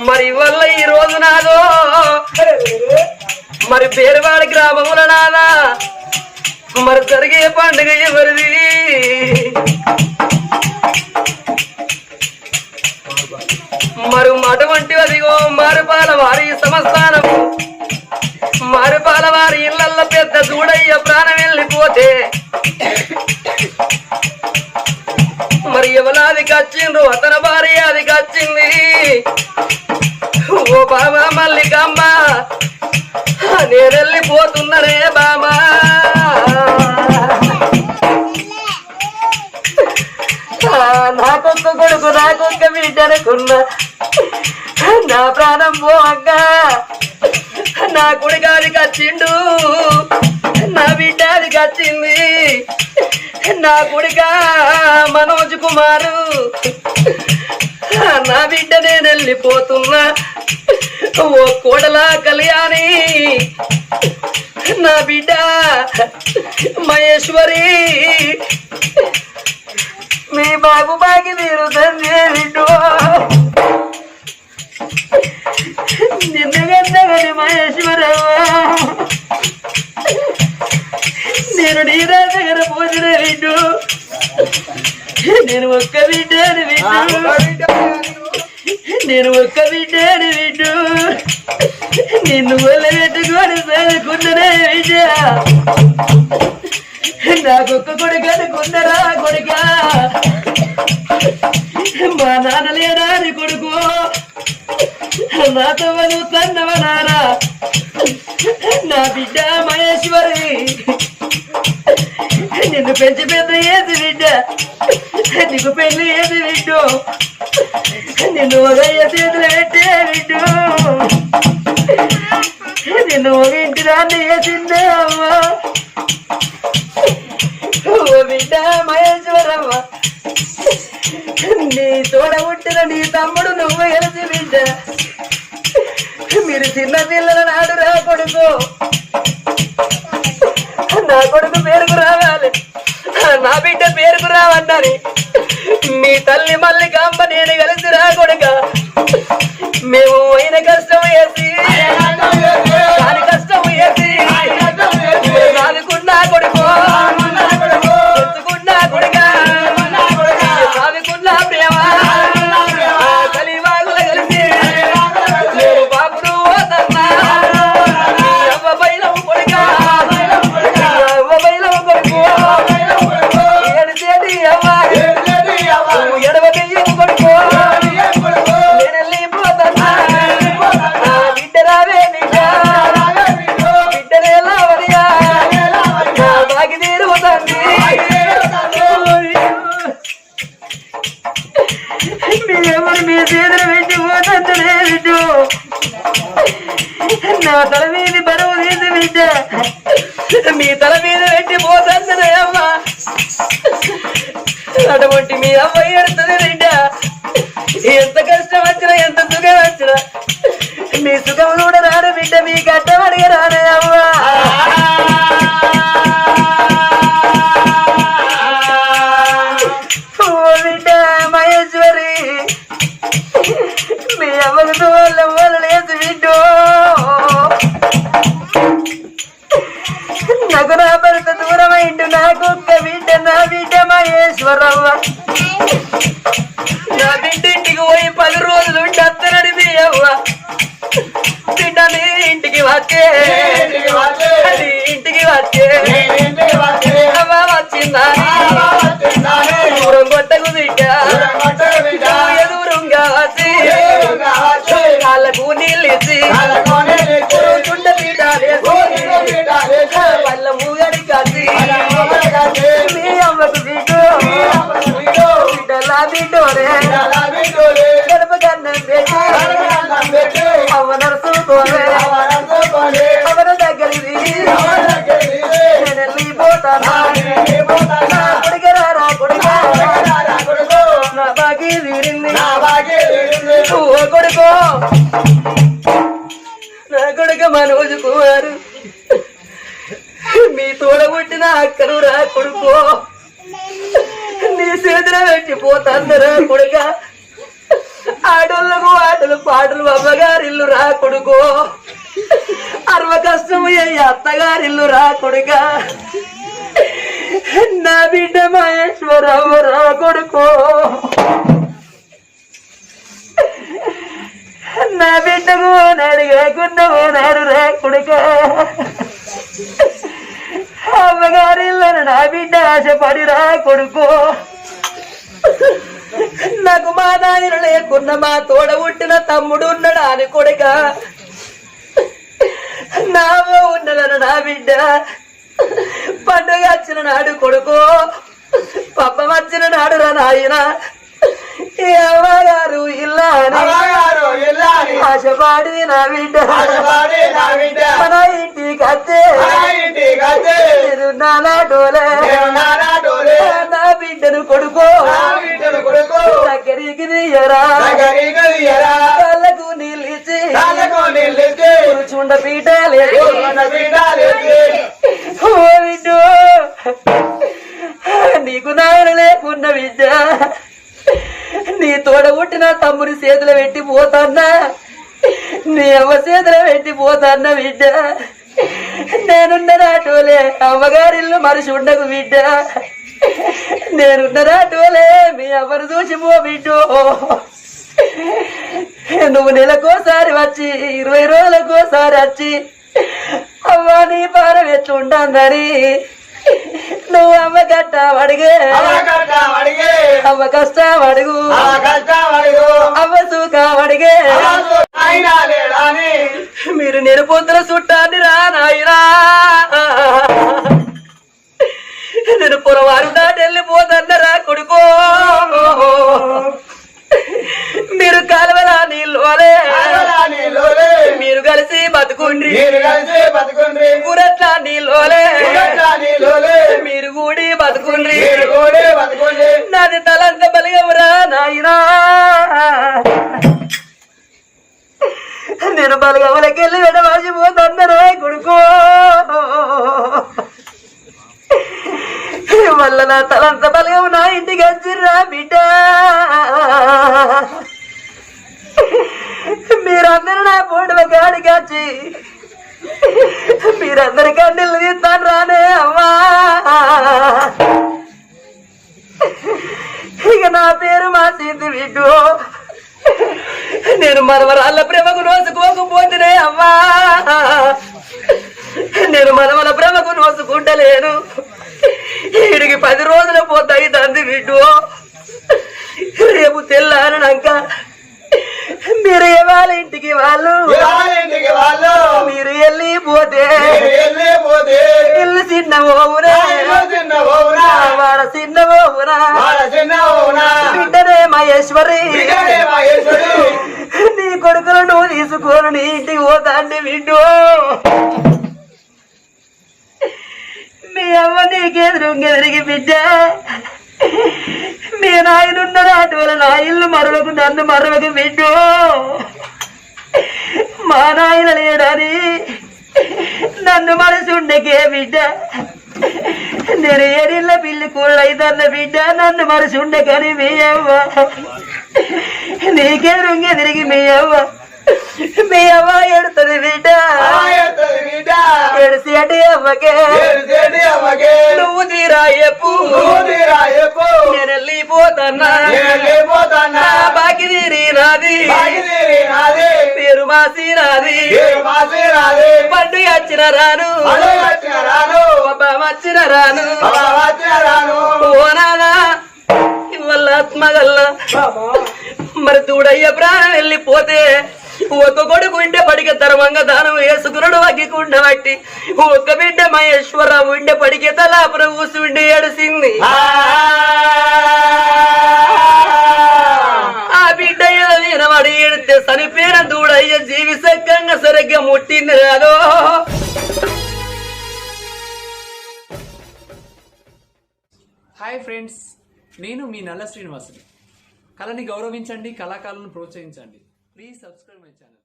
మరి వల్ల ఈ రోజు నాదో? మరి పేరువాడి గ్రామముల నాదా? మరి జరిగే పండుగ ఎవరిది? మరి అటువంటి అదిగో మారుపాల వారి సంస్థానం మారుపాల వారి ఇళ్ళల్లో పెద్ద దూడయ్య ప్రాణం వెళ్ళిపోతే ఓ బాబా మల్లికమ్మ నేను వెళ్ళిపోతున్నానే బామా నాకొక్క కొడుకు నాకొక్క బిడ్డ నా ప్రాణం అక్క. నా కొడుకాది కచ్చిండు నా బిడ్డాది కచ్చింది. నా కొడుక మనోజ్ కుమారు. నా బిడ్డ నేను వెళ్ళిపోతున్నా ఓ కోడలా కళ్యాణి నా బిడ్డ మహేశ్వరి. మీ బాబు బాగి మీరు తండ్రి నిన్నగన్నగని మహేశ్వరవ్వ. నేను నీరా దగ్గర పోసిన విడ్డు నేను ఒక్క బిడ్డని విండు నేను ఒక్క బిడ్డని విండు నిన్ను వదిలిపెట్టుకొని చదువుకున్ననే విజయ నాకొక్క కొడుకు అనుకున్నరా కొడుక. మా నాన్న లేడా కొడుకు. నాతో చదువుతున్నవ నారా నా బిడ్డ మహేశ్వరి. నిన్ను పెంచి పెద్ద ఏది బిడ్డ నీకు పెళ్ళి ఏది బిడ్డు నిన్ను ఉదయ చేతులు పెట్టే బిడ్డు నిన్ను ఒక ఇంటి దాన్ని వేసిందే అమ్మ ఓ బిడ్డ మహేశ్వరమ్మ నీ తోడ పుట్టిన నీ తమ్ముడు నువ్వు ఎలిసి బిడ్డ తల్లి మళ్ళీ కాంబ నేను కలిసి రా కొడుక. మేము అయిన కష్టం వేసి. నా తల మీద బరువు తీసి బిడ్డ మీ తల మీద పెట్టి పోతుందనే అమ్మ. అటువంటి మీ అమ్మాయి ఎడుతుంది బిడ్డ ఎంత కష్టం వచ్చినా ఎంత సుఖం వచ్చినా మీ సుఖం కూడా రాడు బిడ్డ మీ కట్టం అడిగి ఇంటికి పోయి పది రోజులు ఉండి అత్తనడి మీ అవ్వ బిడ్డ నీ ఇంటికి వచ్చే ఇంటికి వచ్చే అవ్వ వచ్చిందా? దూరం కొట్టకు బిడ్డ. ఎదురుగా వచ్చి కాళ్ళకు నీళ్ళు కొడుకో నా కొడుక మనోజు కుమారు. మీ తోడబుట్టిన అక్కను రా కొడుకు. నీ చేతుల పెట్టి కొడుక. ఆటోళ్ళకు ఆటలు పాటలు అమ్మగారిల్లు రా కొడుకు. అరవ కష్టము ఏ అత్తగారిల్లు రా కొడుక. నా బిడ్డ మహేశ్వరరావు రా కొడుకో. నా బిడ్డకు నాడు కాకుండా నాడు రా కొడుక. అమ్మగారిల్లను నా బిడ్డ ఆశపడి రా కొడుకో. నాకు మా నాయన లేకున్న మా తోడ పుట్టిన తమ్ముడు ఉన్నాడు అని కొడుక. నావో ఉన్నదన నా బిడ్డ. పండుగ వచ్చిన నాడు కొడుకు. పప్ప వచ్చిన నాడు రా నాయన. ఈ అమ్మగారు ఇల్లా అని అమ్మగారు ఇల్లాలి ఆశపాడి నా బిడ్డ. మన నేను నాటోలే. నేను నానాటోలే నా బిడ్డను కొడుకో. దగ్గరికి తీయరా. కళ్ళకు నిలిచి కూర్చుండ పీట లేదు మన బిడ్డ లేచి ఓ బిడ్డు. నీకు నాయన లేకున్న నీ తోడ తమ్ముని చేతులు పెట్టి పోతాన్నా? నీ అవ్వ చేతులు పెట్టి పోతాన్న బిడ్డ? నేనున్న రాటోలే అమ్మగారిల్లు మనిషి ఉండకు బిడ్డ. నేనున్న రాటోలే మీ అమ్మను చూసి పో బిడ్డు. నువ్వు నెలకోసారి వచ్చి ఇరవై రోజులకోసారి వచ్చి అవ్వా నీ పారం ఎట్లుంటుందని నువ్వు అమ్మ కట్ట అడిగే అమ్మ కష్టం అడుగు అమ్మ సుఖం అడిగే మీరు నిరుపొద్దుల చుట్టాన్ని రా నాయనా నేను పొరవారు దాటి వెళ్ళిపోతన్నరా కొడుకో. మీరు కాలువలా బతుకుండ్రి మీరు కలిసి బతుకుండ్రి. మళ్ళా నా తలంత బలగము నా ఇంటికి వచ్చిర్రా బిడ్డ. మీరందరూ నా పోటీ గాడికి వచ్చి మీరందరి కన్నీళ్ళు తీస్తాను రానే అమ్మా. ఇక నా పేరు మా సీతి బిడ్డు. నేను మరమరాళ్ళ ప్రేమకు నోసుకోకపోతేనే అమ్మా. నేను మనవల ప్రేమకు నోసుకుంటలేను. వీడికి పది రోజుల పోతాయి తండ్రి బిడ్డు రేపు తెల్లారనాక మీరు ఇవాళ ఇంటికి వాళ్ళు. ఇంటికి వాళ్ళు. మీరు వెళ్ళిపోతే మీరు వెళ్ళిపోతే ఇల్లు చిన్న ఓవునా? వాళ్ళ చిన్న ఓవునా? బిడ్డనే మహేశ్వరి. బిడ్డనే మహేశ్వరి. నీ కొడుకులు నువ్వు తీసుకొని నీ ఇంటికి పోతాండి బిడ్డు అమ్మ అమ్మ నీకెదురుంగెదిరిగి బిడ్డ? మీ నాయనున్న అటువల నా ఇల్లు మరొక నన్ను మరొక బిడ్డు? మా నాయన లేడని నన్ను మనసు ఉండకే బిడ్డ. నేను ఏడిళ్ళ పిల్లి కూడైతన్న బిడ్డ నన్ను మనసు ఉండకని మీ అవ్వ. నీకే రుంగి తిరిగి మీ అవ్వ? మీ అవ్వ ఎడుతుంది బిడ్డ. ఆయత్తది బిడ్డ. ఎడిసి అంటే అవ్వకే ఏడుసేటి అమ్మకే. నువ్వు తీరాయపు నేను వెళ్ళిపోతన్నా బాకి తీరి నాది. పేరు మాసి నాది. పండుగ వచ్చిన రాను. బాబా వచ్చిన రాను. ఓ నానా ఇవల్ల ఆత్మగల్ల మరి దూడయ్య ప్రాణం వెళ్ళిపోతే ఒక కొడుకు ఉంటే పడికే ధర్మంగా దానం వేసుకున్నాడు అగ్గికుండ బట్టి ఒక్క బిడ్డ మహేశ్వరరావు ఉండే పడికే తలాపుర కూసుండి ఏడిసింది ఆ. ఆ బిడ్డ వినవాడి ఏడితే చనిపోయిన దూడయ్య జీవి సక్కంగా సరిగ్గా ముట్టింది రాదో. హాయ్ ఫ్రెండ్స్ నేను మీ నల్ల శ్రీనివాసుని. కళని గౌరవించండి కళాకారులను ప్రోత్సహించండి. Please subscribe my channel